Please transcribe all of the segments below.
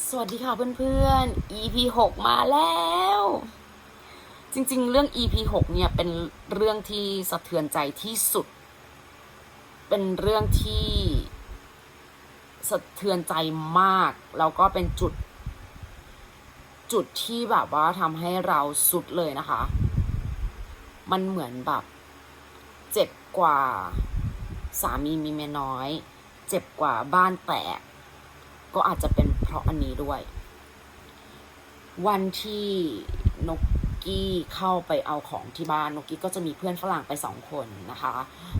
สวัสดีค่ะเพื่อนๆ EP 6มาแล้ว จริงๆ เรื่อง EP 6เนี่ยเป็นเรื่องที่สะเทือนใจที่สุด เป็นเรื่องที่สะเทือนใจมาก แล้วก็เป็นจุด จุดที่แบบว่าทำให้เราสุดเลยนะคะ มันเหมือนแบบ เจ็บกว่าสามีมีเมียน้อย เจ็บกว่าบ้านแตกก็อาจจะเป็น ราะอันนี้ด้วย วันที่นกกี้เข้าไปเอาของที่บ้านนกกี้ก็จะมีเพื่อนฝรั่งไปสองคนนะคะ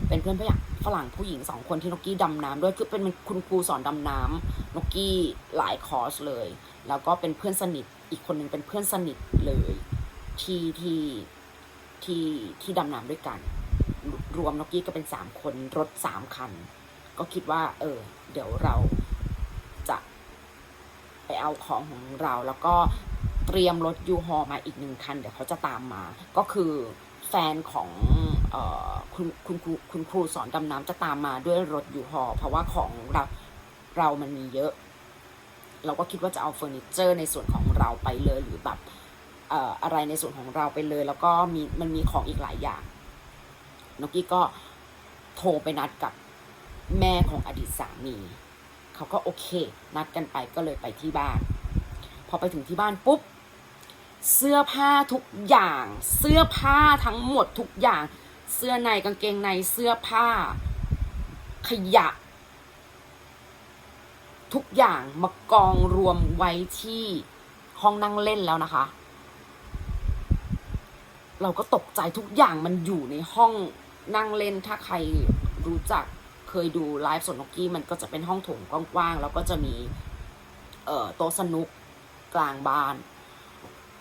เป็นเพื่อนฝรั่งฝรั่งผู้หญิงสองคนที่นกกี้ดำน้ำด้วยคือเป็นคุณครูสอนดำน้ำนกกี้หลายคอร์สเลย แล้วก็เป็นเพื่อนสนิทอีกคนหนึ่งเป็นเพื่อนสนิทเลยที่ที่ที่ที่ดำน้ำด้วยกัน รวมนกกี้ก็เป็นสามคนรถสามคัน ก็คิดว่า เออ เดี๋ยวเรา ไปเอาของของเรา แล้วก็เตรียมรถยูฮอมาอีกหนึ่งคัน เดี๋ยวเขาจะตามมา ก็คือแฟนของออคุณคุณครูคุณครูสอนดำน้ำจะตามมาด้วยรถยูฮอเพราะว่าของเราเรามันมีเยอะ เราก็คิดว่าจะเอาเฟอร์นิเจอร์ ในส่วนของเราไปเลยหรือแบบอะไรในส่วนของเราไปเลย แล้วก็มีมันมีของอีกหลายอย่างนกี้ก็โทรไปนัดกับแม่ของอดีตสามี เขาก็โอเค นัดกันไปก็เลยไปที่บ้าน พอไปถึงที่บ้านปุ๊บ เสื้อผ้าทุกอย่าง เสื้อผ้าทั้งหมดทุกอย่าง เสื้อในกางเกงในเสื้อผ้า ขยะ ทุกอย่างมากองรวมไว้ที่ห้องนั่งเล่นแล้วนะคะ เราก็ตกใจทุกอย่างมันอยู่ในห้องนั่งเล่นถ้าใครรู้จัก เคยดูไลฟ์สดนกกี้มันก็จะเป็นห้องโถงกว้างๆแล้วก็จะมี เอ่อโต๊ะสนุกกลางบ้าน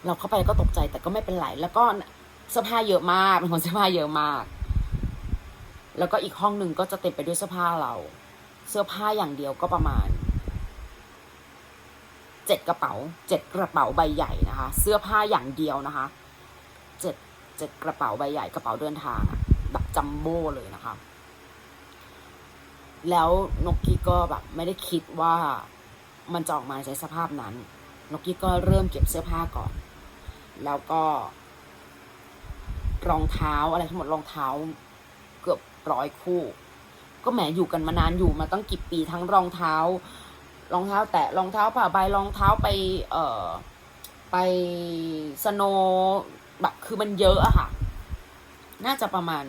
เราเข้าไปก็ตกใจแต่ก็ไม่เป็นไรแล้วก็เสื้อผ้าเยอะมากเป็นคนเสื้อผ้าเยอะมาก แล้วก็อีกห้องหนึ่งก็จะเต็มไปด้วยเสื้อผ้าเรา เสื้อผ้าอย่างเดียวก็ประมาณเจ็ดกระเป๋าเจ็ดกระเป๋าใบใหญ่นะคะ เสื้อผ้าอย่างเดียวนะคะเจ็ดเจ็ดกระเป๋าใบใหญ่กระเป๋าเดินทางแบบจัมโบ้เลยนะคะ แล้วนกกี้ก็แบบไม่ได้คิดว่ามันจะออกมาใช้สภาพนั้น นกกี้ก็เริ่มเก็บเสื้อผ้าก่อน แล้วก็รองเท้าอะไรทั้งหมดรองเท้าเกือบร้อยคู่ ก็แหมอยู่กันมานานอยู่มาตั้งกี่ปีทั้งรองเท้า รองเท้า แตะรองเท้าผ้าใบรองเท้าไป เอ่อไปสโนแบบคือมันเยอะอะค่ะ น่าจะประมาณ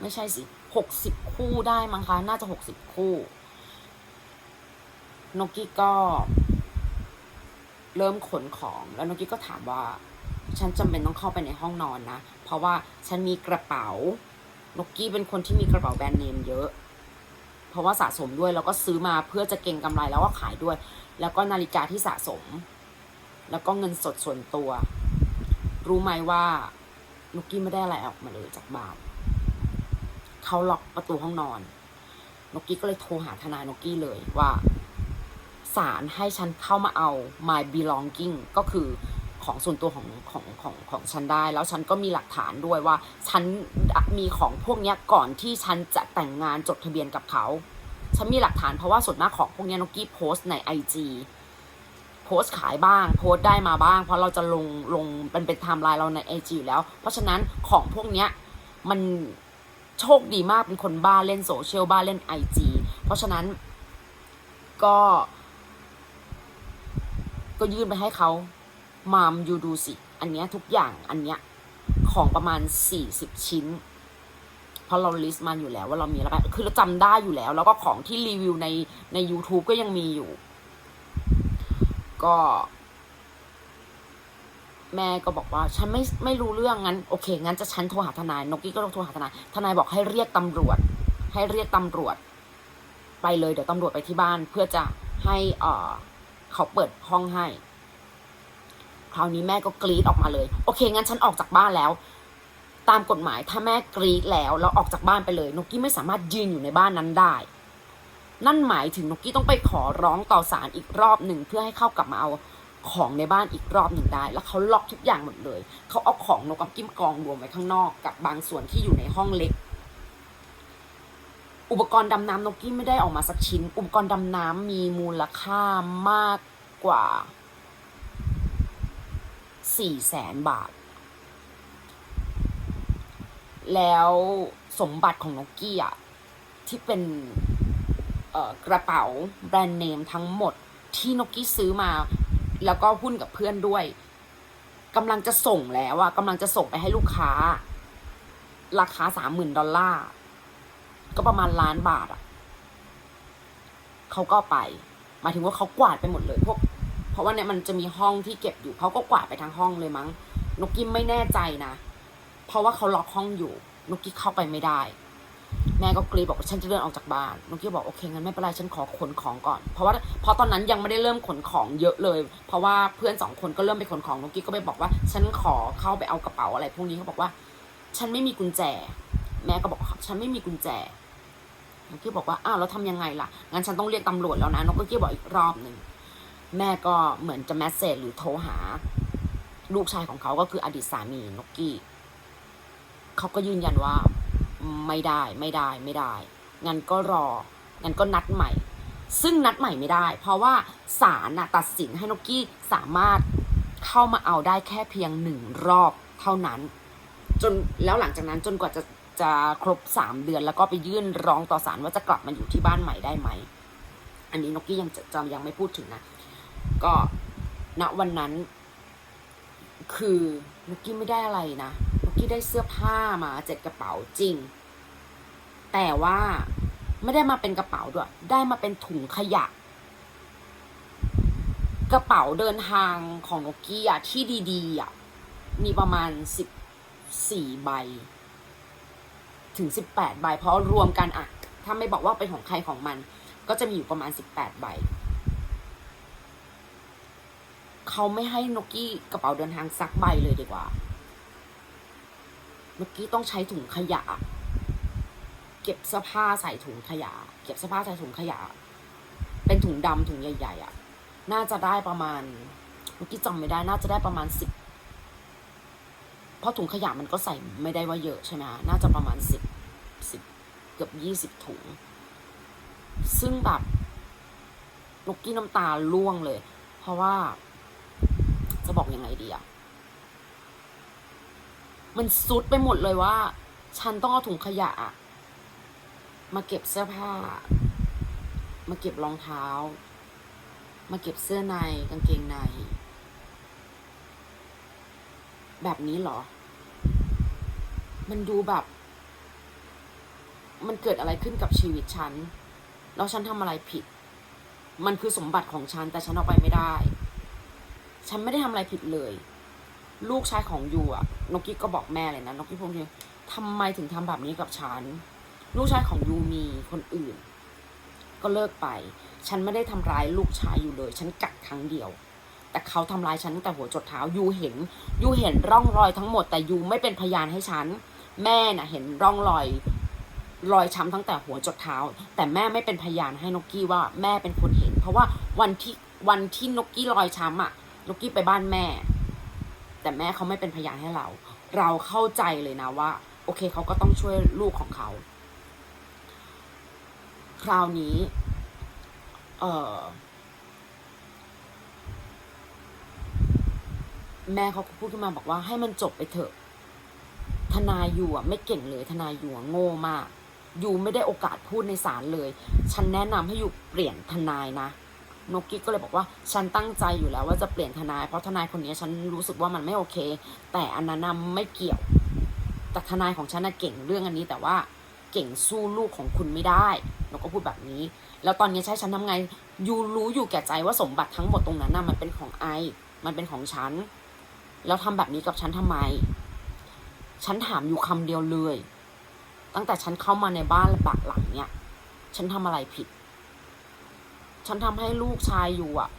ไม่ใช่สิ หกสิบคู่ได้มั้งคะ น่าจะหกสิบคู่ นกกี้ก็ เริ่มขนของแล้วนกกี้ก็ถามว่า ฉันจำเป็นต้องเข้าไปในห้องนอนนะ เพราะว่าฉันมีกระเป๋านกกี้เป็นคนที่มีกระเป๋าแบรนด์เนมเยอะ เพราะว่าสะสมด้วยแล้วก็ซื้อมาเพื่อจะเก็งกำไรแล้วก็ขายด้วย แล้วก็นาฬิกาที่สะสม แล้วก็เงินสดส่วนตัว รู้ไหมว่านกกี้ไม่ได้อะไรออกมาเลยจากบ้าน เขาล็อกประตูห้องนอนนกกี้ก็เลยโทรหาทนายนกกี้เลยว่าศาลให้ฉันเข้ามาเอา my belonging ก็คือของส่วนตัวของของของของฉันได้ แล้วฉันก็มีหลักฐานด้วยว่า ฉันมีของพวกนี้ก่อนที่ฉันจะแต่งงานจดทะเบียนกับเขา ฉันมีหลักฐานเพราะว่าส่วนมากของพวกนี้นกกี้โพสต์ใน IG โพสต์ขายบ้าง โพสต์ได้มาบ้าง เพราะเราจะลงลงเป็นเป็นไทม์ไลน์เราใน IG อยู่แล้ว เพราะฉะนั้นของพวกนี้มัน โชคดีมากเป็นคนบ้าเล่นโซเชียลบ้าเล่น IG เพราะฉะนั้นก็ ก็ยื่นไปให้เขามามยูดูสิ อันเนี้ยทุกอย่างอันเนี้ยของประมาณสี่สิบชิ้น เพราะเราลิสต์มันอยู่แล้วว่าเรามีอะไรบ้างคือเราจำได้อยู่แล้ว แล้วก็ของที่รีวิวในใน YouTube ก็ยังมีอยู่ ก็ แม่ก็บอกว่าฉันไม่ไม่รู้เรื่องงั้นโอเคงั้นจะฉันโทรหาทนายนกกี้ก็โทรหาทนายทนายบอกให้เรียกตำรวจ ให้เรียกตำรวจ ไปเลยเดี๋ยวตำรวจไปที่บ้าน เพื่อจะให้เออเขาเปิดห้องให้ คราวนี้แม่ก็กรีดออกมาเลย โอเคงั้นฉันออกจากบ้านแล้ว ตามกฎหมายถ้าแม่กรีดแล้วแล้วออกจากบ้านไปเลยนกกี้ไม่สามารถยืนอยู่ในบ้านนั้นได้ นั่นหมายถึงนกกี้ต้องไปขอร้องต่อศาลอีกรอบหนึ่งเพื่อให้เข้ากลับมาเอา ของในบ้านอีกรอบหนึ่งได้ แล้วเขาล็อกทุกอย่างหมดเลย เขาเอาของนกกับกิ้มกองรวมไว้ข้างนอกกับบางส่วนที่อยู่ในห้องเล็ก อุปกรณ์ดำน้ำนกกี้ไม่ได้ออกมาสักชิ้น อุปกรณ์ดำน้ำมีมูลค่ามากกว่าสี่แสนบาท แล้วสมบัติของนกกี้อะที่เป็นกระเป๋าแบรนด์เนมทั้งหมดที่นกกี้ซื้อมา แล้วก็หุ้นกับเพื่อนด้วยกำลังจะส่งแล้วอะกำลังจะส่งไปให้ลูกค้า ราคาสามหมื่นดอลลาร์ ก็ประมาณล้านบาทอะเขาก็ไปหมายถึงว่าเขากวาดไปหมดเลยพวก เพราะว่าเนี่ยมันจะมีห้องที่เก็บอยู่เขาก็กวาดไปทั้งห้องเลยมั้งนกกี้ไม่แน่ใจนะ เพราะว่าเขาล็อกห้องอยู่นกกี้เข้าไปไม่ได้ แม่ก็กรีบอกว่าฉันจะเดินออกจากบ้านนกกี้บอกโอเคงั้นไม่เป็นไรฉันขอขนของก่อน เพราะว่าเพราะตอนนั้นยังไม่ได้เริ่มขนของเยอะเลย เพราะว่าเพื่อนสองคนก็เริ่มไปขนของนกกี้ก็ไปบอกว่าฉันขอเข้าไปเอากระเป๋าอะไรพวกนี้เขาบอกว่า ฉันไม่มีกุญแจ แม่ก็บอกฉันไม่มีกุญแจนกกี้บอกว่าอ้าวแล้วทำยังไงล่ะงั้นฉันต้องเรียกตำรวจแล้วนะนกกี้บอกอีกรอบหนึ่งแม่ก็เหมือนจะแมสเซจหรือโทรหา ลูกชายของเขาก็คืออดีตสามีนกกี้เขาก็ยืนยันว่า ไม่ได้ไม่ได้ไม่ได้ งั้นก็รอ งั้นก็นัดใหม่ ซึ่งนัดใหม่ไม่ได้ เพราะว่าศาลน่ะตัดสินให้นกกี้สามารถเข้ามาเอาได้แค่เพียงหนึ่งรอบเท่านั้น จนแล้วหลังจากนั้นจนกว่าจะจะครบสามเดือนแล้วก็ไปยื่นร้องต่อศาลว่าจะกลับมาอยู่ที่บ้านใหม่ได้ไหม อันนี้นกกี้ยังจะจำยังไม่พูดถึงนะ ก็ณวันนั้น คือนกกี้ไม่ได้อะไรนะนกกี้ได้เสื้อผ้ามาเจ็ดกระเป๋าจริง แต่ว่าไม่ได้มาเป็นกระเป๋าด้วย ได้มาเป็นถุงขยะ กระเป๋าเดินทางของนกกี้อะที่ดีๆอะมีประมาณสิบสี่ใบ ถึงสิบแปดใบ เพราะรวมกันอะถ้าไม่บอกว่าเป็นของใครของมัน ก็จะมีอยู่ประมาณสิบแปดใบเขาไม่ให้นกกี้กระเป๋าเดินทางซักใบเลยดีกว่า นกกี้ต้องใช้ถุงขยะ เก็บเสื้อผ้าใส่ถุงขยะ เก็บเสื้อผ้าใส่ถุงขยะ เป็นถุงดำถุงใหญ่ ๆอะ น่าจะได้ประมาณนกกี้จำไม่ได้ น่าจะได้ประมาณสิบเพราะถุงขยะมันก็ใส่ไม่ได้ว่าเยอะใช่ไหมน่าจะประมาณสิบสิบเกือบยี่สิบถุง ซึ่งแบบนกกี้น้ำตาล่วงเลย เพราะว่า จะบอกยังไงดีอะมันซุดไปหมดเลยว่า ฉันต้องเอาถุงขยะ มาเก็บเสื้อผ้า มาเก็บรองเท้า มาเก็บเสื้อในกางเกงใน แบบนี้เหรอ มันดูแบบ มันเกิดอะไรขึ้นกับชีวิตฉัน แล้วฉันทำอะไรผิด มันคือสมบัติของฉัน แต่ฉันเอาไปไม่ได้ ฉันไม่ได้ทำอะไรผิดเลย ลูกชายของยูอะนกกี้ก็บอกแม่เลยนะนกกี้พูดเลยทำไมถึงทำแบบนี้กับฉัน ลูกชายของยูมีคนอื่น ก็เลิกไป ฉันไม่ได้ทำร้ายลูกชายอยู่เลย ฉันกัดครั้งเดียว แต่เขาทำร้ายฉันตั้งแต่หัวจดเท้ายูเห็นยูเห็นร่องรอยทั้งหมด แต่ยูไม่เป็นพยานให้ฉัน แม่น่ะ เห็นร่องรอยรอยช้ำตั้งแต่หัวจดเท้า แต่แม่ไม่เป็นพยานให้นกกี้ว่าแม่เป็นคนเห็น เพราะว่าวันที่วันที่นกกี้รอยช้ำอะนกกี้ไปบ้านแม่ แต่แม่เขาไม่เป็นพยานให้เรา เราเข้าใจเลยนะว่า โอเคเขาก็ต้องช่วยลูกของเขา คราวนี้ เออแม่เขาพูดขึ้นมาบอกว่าให้มันจบไปเถอะ ทนายอยู่อะ ไม่เก่งเลยทนายอยู่อะโง่มาก อยู่ไม่ได้โอกาสพูดในศาลเลย ฉันแนะนำให้อยู่เปลี่ยนทนายนะนกกี้ก็เลยบอกว่าฉันตั้งใจอยู่แล้วว่าจะเปลี่ยนทนาย เพราะทนายคนนี้ฉันรู้สึกว่ามันไม่โอเค แต่อันนั้นน่ะไม่เกี่ยวแต่ทนายของฉันน่ะเก่งเรื่องอันนี้แต่ว่า เก่งสู้ลูกของคุณไม่ได้นกก็พูดแบบนี้ แล้วตอนนี้ใช้ฉันทำไงยูรู้อยู่แก่ใจว่าสมบัติทั้งหมดตรงนั้นน่ะมันเป็นของไอ มันเป็นของฉัน แล้วทำแบบนี้กับฉันทำไม ฉันถามอยู่คำเดียวเลย ตั้งแต่ฉันเข้ามาในบ้านบักหลังเนี่ย ฉันทำอะไรผิด ฉันทำให้ลูกชายอยู่อะ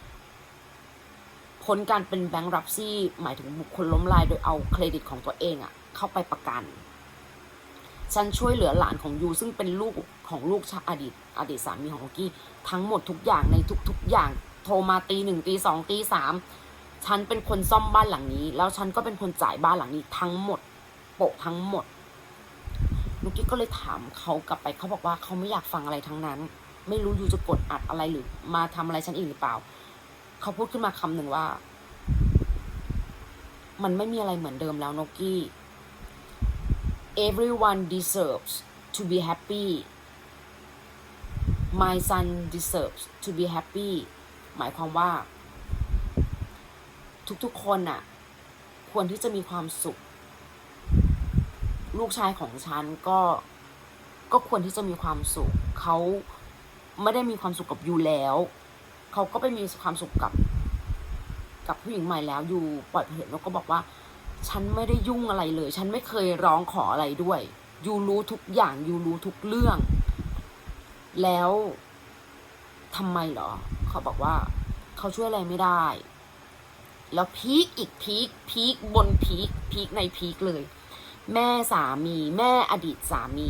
พ้นการเป็นแบงค์รับซี่ หมายถึงบุคคลล้มลายโดยเอาเครดิตของตัวเองอะเข้าไปประกัน ฉันช่วยเหลือหลานของยูซึ่งเป็นลูกของลูกชาอดีตอดีตสามีของกี้ทั้งหมดทุกอย่างในทุก ๆ อย่างโทรมาตีหนึ่งตีสองตีสามฉันเป็นคนซ่อมบ้านหลังนี้ แล้วฉันก็เป็นคนจ่ายบ้านหลังนี้ทั้งหมด โปะทั้งหมดนุกกี้ก็เลยถามเขากลับไปเขาบอกว่าเขาไม่อยากฟังอะไรทั้งนั้น ไม่รู้ยูจะกดอัดอะไรหรือ มาทำอะไรฉันอีกหรือเปล่า เขาพูดขึ้นมาคำหนึ่งว่า มันไม่มีอะไรเหมือนเดิมแล้วนกกี้ everyone deserves to be happy my son deserves to be happy หมายความว่า ทุกๆคนน่ะ ควรที่จะมีความสุข ลูกชายของฉันก็ก็ควรที่จะมีความสุข เขาไม่ได้มีความสุขกับยูแล้ว เขาก็ไปมีความสุขกับ กับผู้หญิงใหม่แล้วยูปล่อยเผยแล้วก็บอกว่า ฉันไม่ได้ยุ่งอะไรเลย ฉันไม่เคยร้องขออะไรด้วยยูรู้ทุกอย่างยูรู้ทุกเรื่อง แล้วทำไมเหรอ เขาบอกว่า เขาช่วยอะไรไม่ได้ แล้วพีคอีกพีคพีคบนพีคพีคในพีคเลย แม่สามี แม่อดีตสามี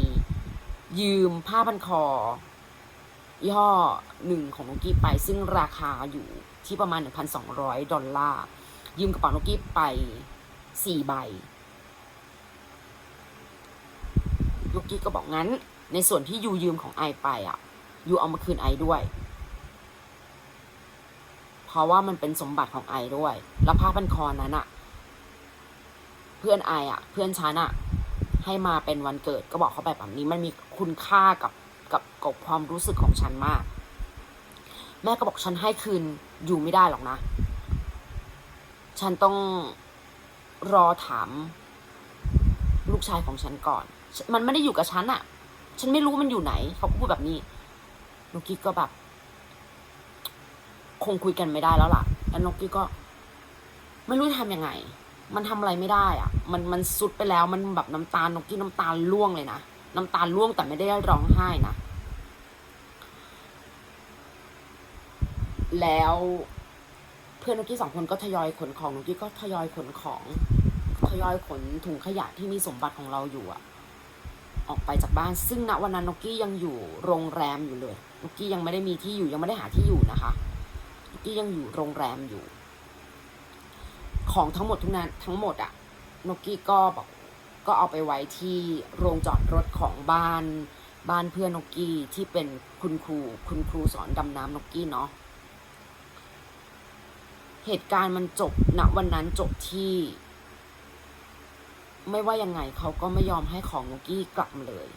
ยืมผ้าพันคอ ยี่ห้อหนึ่งของนกกี้ไป ซึ่งราคาอยู่ที่ประมาณ 1,200 ดอลลาร์ยืมกระเป๋านกกี้ไป สี่ใบนกกี้ก็บอกงั้น ในส่วนที่ยูยืมของไอไปอะ ยูเอามาคืนไอด้วย เพราะว่ามันเป็นสมบัติของไอด้วย แล้วผ้าพันคอนั้นอะ เพื่อนไออะ เพื่อนฉันอะ ให้มาเป็นวันเกิดก็บอกเขาไปแบบนี้ มันมีคุณค่ากับกับกับความรู้สึกของฉันมาก แม่ก็บอกฉันให้คืนอยู่ไม่ได้หรอกนะ ฉันต้อง รอถาม ลูกชายของฉันก่อน มันไม่ได้อยู่กับฉันอะฉันไม่รู้มันอยู่ไหน เขาก็พูดแบบนี้นกกี้ก็แบบ คงคุยกันไม่ได้แล้วล่ะ แล้วนกกี้ก็ ไม่รู้ทำยังไง มันทำอะไรไม่ได้อะมันมันสุดไปแล้ว มันแบบน้ำตาลนกกี้น้ำตาลร่วงเลยนะ น้ำตาลร่วงแต่ไม่ได้ร้องไห้นะ แล้ว เพื่อนนกกี้สองคนก็ทยอยขนของนกกี้ก็ทยอยขนของทยอยขนถุงขยะที่มีสมบัติของเราอยู่อะออกไปจากบ้าน ซึ่งณวันนั้นนกกี้ยังอยู่โรงแรมอยู่เลยนกกี้ยังไม่ได้มีที่อยู่ยังไม่ได้หาที่อยู่นะคะนกกี้ยังอยู่โรงแรมอยู่ ของทั้งหมดทุกนั้นทั้งหมดอะนกกี้ก็บอกก็เอาไปไว้ที่โรงจอดรถของบ้าน บ้านเพื่อนนกกี้ที่เป็นคุณครู คุณครูสอนดำน้ำนกกี้เนาะ เหตุการณ์มันจบณวันนั้นจบที่ ไม่ว่ายังไงเขาก็ไม่ยอมให้ของนกกี้กลับมาเลย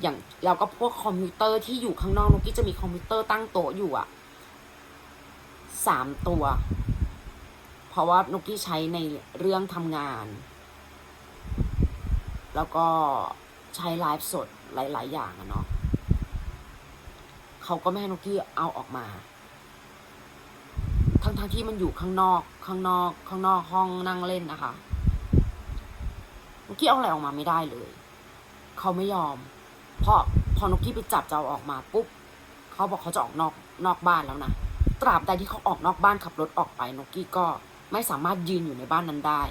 อย่างแล้วก็พวกคอมพิวเตอร์ที่อยู่ข้างนอกนกกี้จะมีคอมพิวเตอร์ตั้งโต๊ะอยู่อะสามตัว เพราะว่านกกี้ใช้ในเรื่องทำงาน แล้วก็ใช้ไลฟ์สดหลาย ๆ อย่างอะเนาะเขาก็ไม่ให้นกกี้เอาออกมา ทั้งทั้งที่มันอยู่ข้างนอก ข้างนอก ข้างนอกห้องนั่งเล่นนะคะนกกี้เอาอะไรออกมาไม่ได้เลย เขาไม่ยอม เพราะพอนกกี้ไปจับจะเอาออกมาปุ๊บเขาบอกเขาจะออกนอกนอกบ้านแล้วนะตราบใดที่เขาออกนอกบ้านขับรถออกไปนกกี้ก็ไม่สามารถยืนอยู่ในบ้านนั้นได้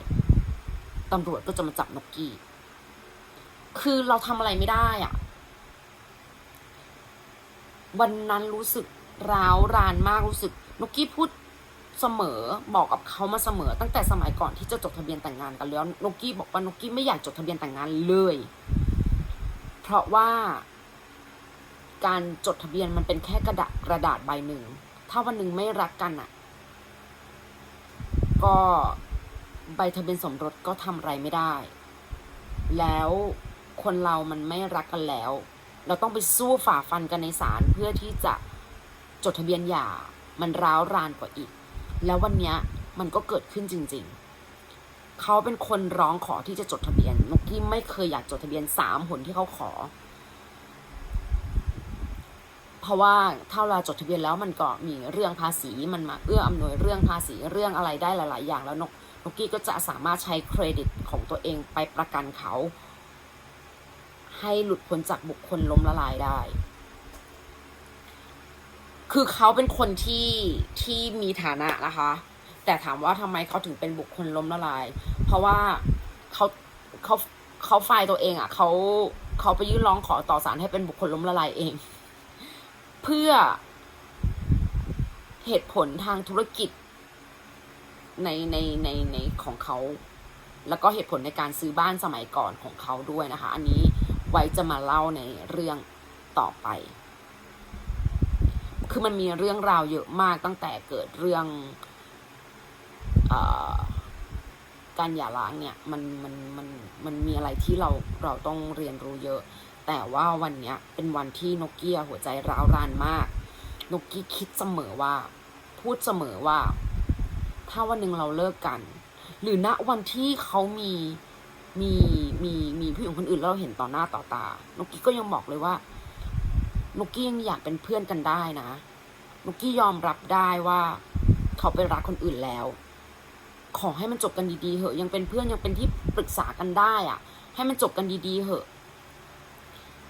ตำรวจก็จะมาจับนกกี้ คือเราทำอะไรไม่ได้อะวันนั้นรู้สึกร้าวรานมากรู้สึกนกกี้พูด เสมอบอกกับเขามาเสมอตั้งแต่สมัยก่อนที่จะจดทะเบียนแต่งงานกันแล้วนกกี้บอกว่านกกี้ไม่อยากจดทะเบียนแต่งงานเลย เพราะว่า การจดทะเบียนมันเป็นแค่กระดาษกระดาษใบหนึ่ง ถ้าวันหนึ่งไม่รักกันอะ ก็ใบทะเบียนสมรสก็ทำอะไรไม่ได้ แล้วคนเรามันไม่รักกันแล้ว เราต้องไปสู้ฝ่าฟันกันในศาลเพื่อที่จะจดทะเบียนหย่ามันร้าวรานกว่าอีก แล้ววันเนี้ยมันก็เกิดขึ้นจริง ๆ เขาเป็นคนร้องขอที่จะจดทะเบียนนกกี้ไม่เคยอยากจดทะเบียนสามหนที่เขาขอ เพราะว่าถ้าเราจดทะเบียนแล้วมันก็มีเรื่องภาษีมันมาเอื้ออำนวยเรื่องภาษีเรื่องอะไรได้หลาย ๆ อย่างแล้วนกนกกี้ก็จะสามารถใช้เครดิตของตัวเองไปประกันเขา ให้หลุดพ้นจากบุคคลล้มละลายได้ คือเขาเป็นคนที่ที่มีฐานะนะคะ แต่ถามว่าทำไมเขาถึงเป็นบุคคลล้มละลาย เพราะว่าเขาเขาเขาไฟล์ตัวเองอะ่ะเขาเขาไปยื่นร้องขอต่อศาลให้เป็นบุคคลล้มละลายเอง เพื่อเหตุผลทางธุรกิจในในในในของเขา แล้วก็เหตุผลในการซื้อบ้านสมัยก่อนของเขาด้วยนะคะ อันนี้ไว้จะมาเล่าในเรื่องต่อไป คือมันมีเรื่องราวเยอะมากตั้งแต่เกิดเรื่องอการหย่าร้างเนี่ย มันมันมันมันมีอะไรที่เราเราต้องเรียนรู้เยอะ แต่ว่าวันเนี้ยเป็นวันที่นกเกี้ยหัวใจร้าวรานมาก นกกี้คิดเสมอว่า พูดเสมอว่า ถ้าวันหนึ่งเราเลิกกัน หรือณวันที่เขามีมีมีมีผู้หญิงคนอื่นเราเห็นต่อหน้าต่อตา นกกี้ก็ยังบอกเลยว่า นกกี้ยังอยากเป็นเพื่อนกันได้นะนกกี้ยอมรับได้ว่า เขาไปรักคนอื่นแล้ว ขอให้มันจบกันดีๆเหอะ ยังเป็นเพื่อนยังเป็นที่ปรึกษากันได้อะให้มันจบกันดีๆเหอะ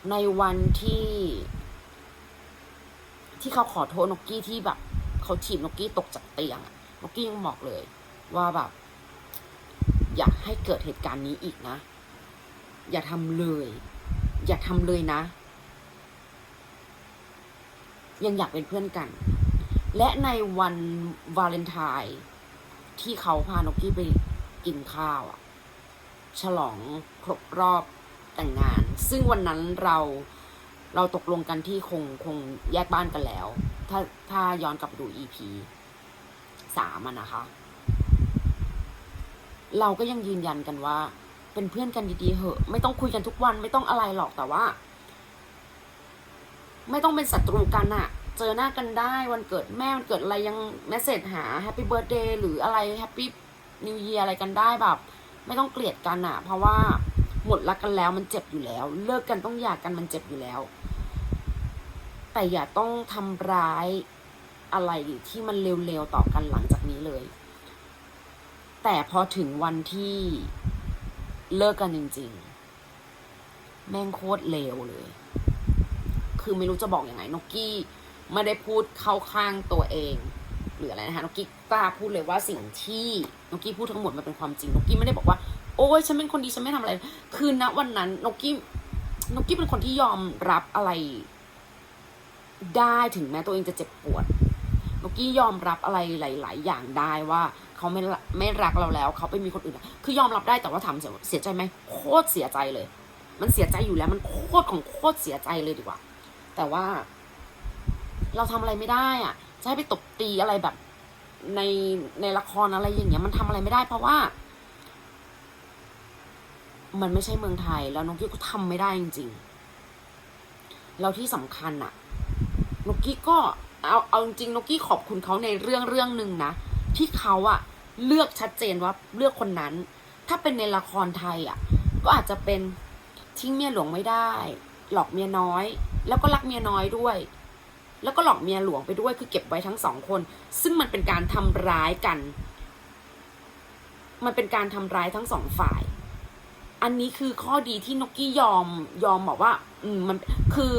ในวันที่ ที่เขาขอโทษนกกี้ที่แบบ เขาถีบนกกี้ตกจากเตียงนกกี้ยังบอกเลย ว่าแบบ อย่าให้เกิดเหตุการณ์นี้อีกนะ อย่าทำเลย อย่าทำเลยนะ ยังอยากเป็นเพื่อนกัน และในวันวาเลนไทน์ที่เขาพานกกี้ไปกินข้าวอะฉลองครบรอบแต่งงาน ซึ่งวันนั้นเราเราตกลงกันที่คงคงแยกบ้านกันแล้ว ถ้าถ้าย้อนกลับดู EP สามอะนะคะ เราก็ยังยืนยันกันว่า เป็นเพื่อนกันดีๆเหอะ ไม่ต้องคุยกันทุกวันไม่ต้องอะไรหรอกแต่ว่า ไม่ต้องเป็นศัตรูกันอะเจอหน้ากันได้วันเกิดแม่วันเกิดอะไรยังเมสเซจหาแฮปปี้เบิร์ดเดย์หรืออะไรแฮปปี้นิวเยียอะไรกันได้แบบ ไม่ต้องเกลียดกันอะเพราะว่าหมดรักกันแล้วมันเจ็บอยู่แล้ว เลิกกันต้องหย่ากันมันเจ็บอยู่แล้ว แต่อย่าต้องทำร้ายอะไรที่มันเร็วๆต่อกันหลังจากนี้เลย แต่พอถึงวันที่เลิกกันจริง ๆ แม่งโคตรเลวเลย คือไม่รู้จะบอกอยังไงนกกี้ไม่ได้พูดเข้าข้างตัวเองหรืออะไรนะคะนกกี้กล้าพูดเลยว่าสิ่งที่นกกี้พูดทั้งหมดมันเป็นความจริงนกกี้ไม่ได้บอกว่า โอ้ยฉันเป็นคนดีฉันไม่ทำอะไร คือณวันนั้นนกกี้นกกี้เป็นคนที่ยอมรับอะไร ได้ถึงแม้ตัวเองจะเจ็บปวดนกกี้ยอมรับอะไรหลาย ๆ อย่างได้ว่าเขาไม่รักไม่รักเราแล้ว เขาไปมีคนอื่น คือยอมรับได้แต่ว่าถามเสียเสียใจไหมโคตรเสียใจเลย มันเสียใจอยู่แล้วมันโคตรของโคตรเสียใจเลยดีกว่า แต่ว่า เราทำอะไรไม่ได้อะจะให้ไปตบตีอะไรแบบ ในในละครอะไรอย่างเงี้ย มันทำอะไรไม่ได้ เพราะว่า มันไม่ใช่เมืองไทย แล้วนกกี้ก็ทำไม่ได้จริงๆแล้วที่สำคัญอะนกกี้ก็เอาเอาจริงนกกี้ขอบคุณเขาในเรื่องเรื่องหนึ่งนะที่เขาอะเลือกชัดเจนว่าเลือกคนนั้น ถ้าเป็นในละครไทยอะก็อาจจะเป็นทิ้งเมียหลวงไม่ได้ หลอกเมียน้อย แล้วก็รักเมียน้อยด้วย แล้วก็หลอกเมียหลวงไปด้วยคือเก็บไว้ทั้งสองคน ซึ่งมันเป็นการทำร้ายกัน มันเป็นการทำร้ายทั้งสองฝ่าย อันนี้คือข้อดีที่นกกี้ยอมยอมบอกว่า อืมมันคือ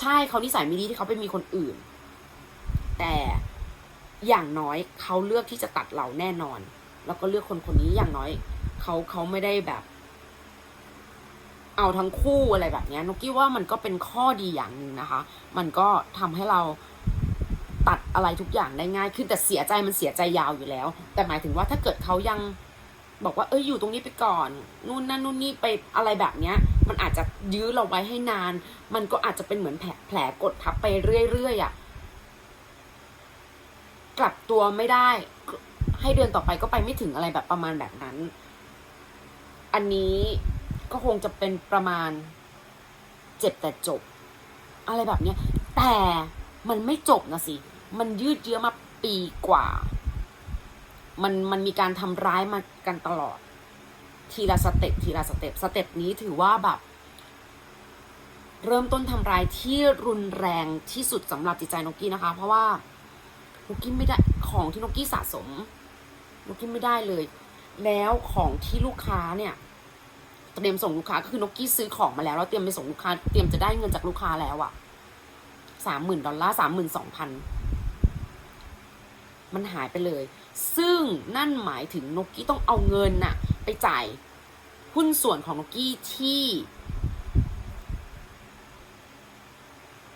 ใช่เขานิสัยไม่ดีที่เขาไปมีคนอื่น แต่อย่างน้อยเขาเลือกที่จะตัดเราแน่นอน แล้วก็เลือกคนคนนี้อย่างน้อย เขาเขาไม่ได้แบบ เอาทั้งคู่อะไรแบบนี้ยนกกี้ว่ามันก็เป็นข้อดีอย่างหนึ่งนะคะ มันก็ทำให้เราตัดอะไรทุกอย่างได้ง่ายขึ้นแต่เสียใจมันเสียใจยาวอยู่แล้ว แต่หมายถึงว่าถ้าเกิดเขายังบอกว่าเอ้ยอยู่ตรงนี้ไปก่อน นู่นนั่นนู่นนี่ไปอะไรแบบเนี้ย มันอาจจะยื้อเราไว้ให้นาน มันก็อาจจะเป็นเหมือนแผลแผลกดทับไปเรื่อยๆอะกลับตัวไม่ได้ ให้เดือนต่อไปก็ไปไม่ถึงอะไรแบบประมาณแบบนั้น อันนี้ ก็คงจะเป็นประมาณเจ็บแต่จบ อะไรแบบเนี้ย แต่มันไม่จบนะสิ มันยืดเยื้อมาปีกว่า มันมันมีการทำร้ายมากันตลอด ทีละสเต็ปทีละสเต็ปสเต็ปนี้ถือว่าแบบ เริ่มต้นทำร้ายที่รุนแรงที่สุดสำหรับจิตใจนกกี้นะคะ เพราะว่านกกี้ไม่ได้ของที่นกกี้สะสมนกกี้ไม่ได้เลย แล้วของที่ลูกค้าเนี่ย เตรียมส่งลูกค้าก็คือนกกี้ซื้อของมาแล้วแล้วเตรียมไปส่งลูกค้า เตรียมจะได้เงินจากลูกค้าแล้วอะสามหมื่นดอลลาร์สามหมื่นสองพันมันหายไปเลย ซึ่งนั่นหมายถึงนกกี้ต้องเอาเงินน่ะ ไปจ่ายหุ้นส่วนของนกกี้ที่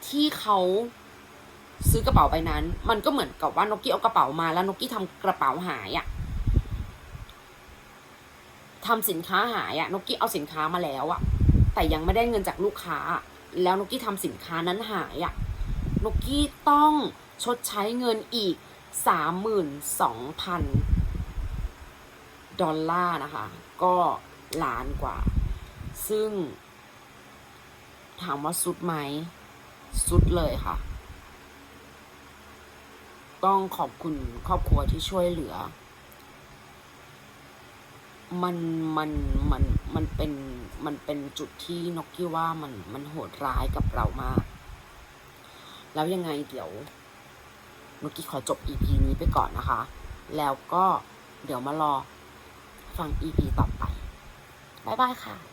ที่เขาซื้อกระเป๋าใบนั้น มันก็เหมือนกับว่านกกี้เอากระเป๋ามาแล้วนกกี้ทำกระเป๋าหายอะ ทำสินค้าหายอะนกกี้เอาสินค้ามาแล้วอะแต่ยังไม่ได้เงินจากลูกค้า แล้วนกกี้ทำสินค้านั้นหายอะนกกี้ต้องชดใช้เงินอีก32,000ดอลลาร์นะคะ ก็ล้านกว่า ซึ่ง ถามว่าสุดไหม สุดเลยค่ะ ต้องขอบคุณครอบครัวที่ช่วยเหลือ มันมันมันมันเป็นมันเป็นจุดที่นกกี้ว่ามันมันโหดร้ายกับเรามาก แล้วยังไงเดี๋ยวนกกี้ขอจบ EP นี้ไปก่อนนะคะ แล้วก็เดี๋ยวมารอฟัง EP ต่อไป บ๊ายบายค่ะ